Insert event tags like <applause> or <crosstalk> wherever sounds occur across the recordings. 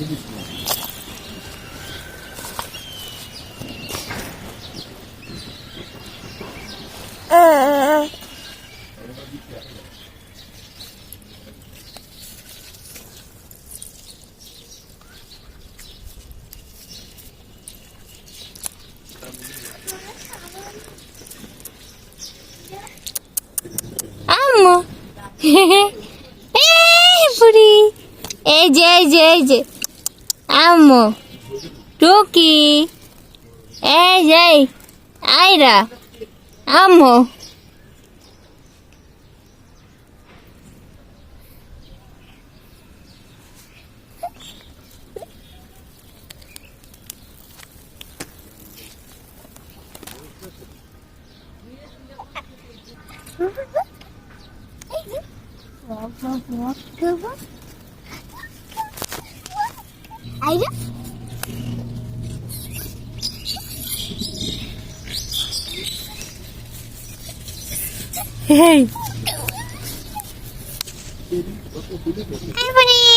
tudo isso. Ah. Amo. <laughs> Ei, Puri. Ei, ei, ei. আম্মু টুকি এই যে আইরা আম্মু আইরা Hey. Everybody.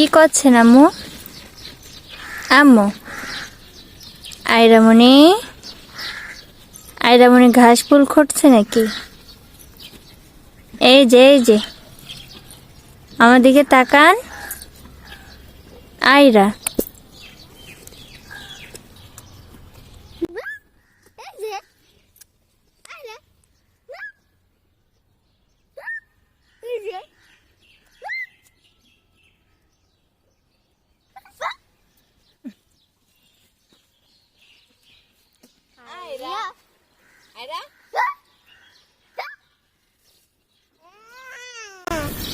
কি করছেন আম্মু আম্মু। আয়রামণি? আয়রামণি ঘাস ফুল খুঁটছে নাকি? এই যে এই যে। আমার দিকে তাকান। আইরা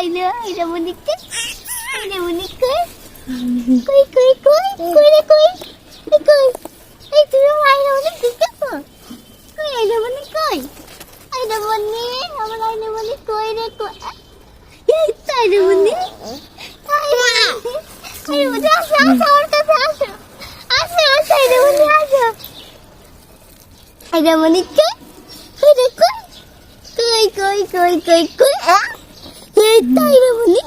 Ada ada menikah. Ada menikah. Koi koi koi. Koi রে. এই koi. এই তুমি আইনা মানে কি করছ? কই আইনা মানে কই? আইনা মানে আমার আইনা মানে কই রে, কই? এই তো আইনা মানে। আইনা মানে আসো আসো, আমার কাছে আসো। আসো আসো আইনা মানে আসো। আইনা মানে কই? কই রে, কই? কই কই কই কই কই? তাই রে বলি।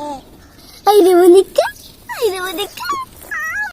আই বলি কে? আই বলি কে?